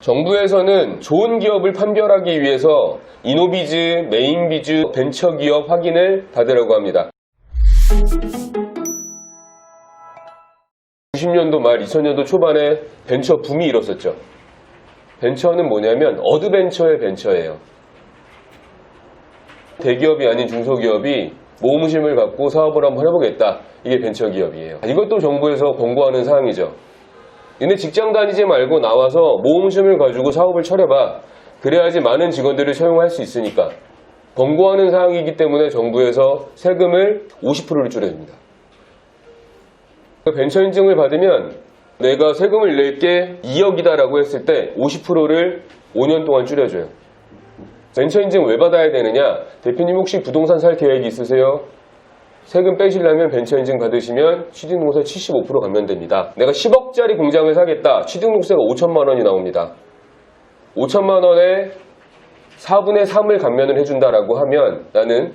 정부에서는 좋은 기업을 판별하기 위해서 이노비즈, 메인비즈, 벤처기업 확인을 받으라고 합니다. 90년도 말 2000년도 초반에 벤처 붐이 일었었죠. 벤처는 뭐냐면 어드벤처의 벤처예요. 대기업이 아닌 중소기업이 모험심을 갖고 사업을 한번 해보겠다. 이게 벤처기업이에요. 이것도 정부에서 권고하는 사항이죠. 근데 직장 다니지 말고 나와서 모험심을 가지고 사업을 차려봐. 그래야지 많은 직원들을 채용할 수 있으니까. 권고하는 사항이기 때문에 정부에서 세금을 50%를 줄여줍니다. 벤처 인증을 받으면 내가 세금을 낼 게 2억이다라고 했을 때 50%를 5년 동안 줄여줘요. 벤처 인증 왜 받아야 되느냐? 대표님 혹시 부동산 살 계획이 있으세요? 세금 빼시려면 벤처 인증 받으시면 취득농세 75% 감면됩니다. 내가 10억짜리 공장을 사겠다. 취득농세가 5천만 원이 나옵니다. 5천만 원에 4분의 3을 감면을 해준다라고 하면 나는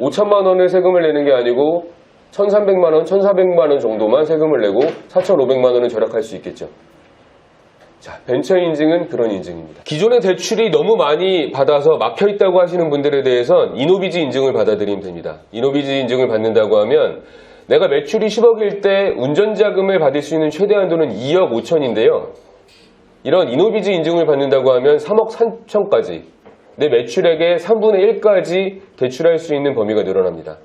5천만 원을 세금을 내는 게 아니고 1,300만 원, 1,400만 원 정도만 세금을 내고 4,500만 원을 절약할 수 있겠죠. 자, 벤처 인증은 그런 인증입니다. 기존의 대출이 너무 많이 받아서 막혀 있다고 하시는 분들에 대해선 이노비즈 인증을 받아들이면 됩니다. 이노비즈 인증을 받는다고 하면 내가 매출이 10억일 때 운전자금을 받을 수 있는 최대 한도는 2억 5천인데요. 이런 이노비즈 인증을 받는다고 하면 3억 3천까지 내 매출액의 3분의 1까지 대출할 수 있는 범위가 늘어납니다.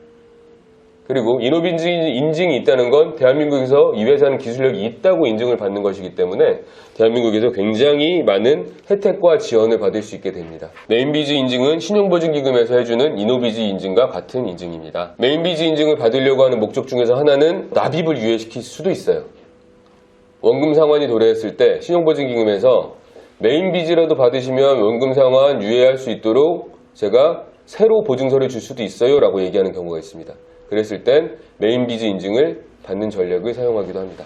그리고 이노비즈 인증이 있다는 건 대한민국에서 이 회사는 기술력이 있다고 인증을 받는 것이기 때문에 대한민국에서 굉장히 많은 혜택과 지원을 받을 수 있게 됩니다. 메인비즈 인증은 신용보증기금에서 해주는 이노비즈 인증과 같은 인증입니다. 메인비즈 인증을 받으려고 하는 목적 중에서 하나는 납입을 유예시킬 수도 있어요. 원금 상환이 도래했을 때 신용보증기금에서 메인비즈라도 받으시면 원금 상환 유예할 수 있도록 제가 새로 보증서를 줄 수도 있어요 라고 얘기하는 경우가 있습니다. 그랬을 땐 메인비즈 인증을 받는 전략을 사용하기도 합니다.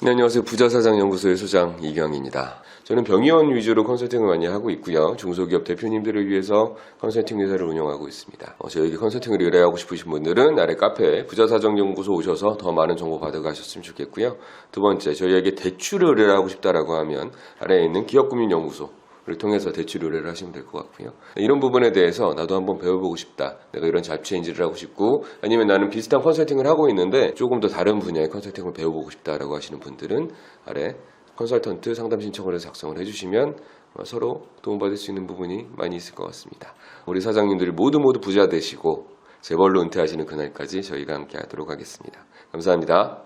네, 안녕하세요. 부자사장연구소의 소장 이경입니다. 저는 병의원 위주로 컨설팅을 많이 하고 있고요. 중소기업 대표님들을 위해서 컨설팅 회사를 운영하고 있습니다. 어, 저에게 컨설팅을 의뢰하고 싶으신 분들은 아래 카페 부자사정연구소 오셔서 더 많은 정보 받아가셨으면 좋겠고요. 두 번째, 저희에게 대출을 의뢰하고 싶다라고 하면 아래에 있는 기업금융연구소 를 통해서 대출 의뢰를 하시면 될 것 같고요. 이런 부분에 대해서 나도 한번 배워보고 싶다. 내가 이런 잡체인지를 하고 싶고 아니면 나는 비슷한 컨설팅을 하고 있는데 조금 더 다른 분야의 컨설팅을 배워보고 싶다라고 하시는 분들은 아래 컨설턴트 상담 신청을 해서 작성을 해주시면 어, 서로 도움받을 수 있는 부분이 많이 있을 것 같습니다. 우리 사장님들이 모두 모두 부자 되시고 재벌로 은퇴하시는 그날까지 저희가 함께 하도록 하겠습니다. 감사합니다.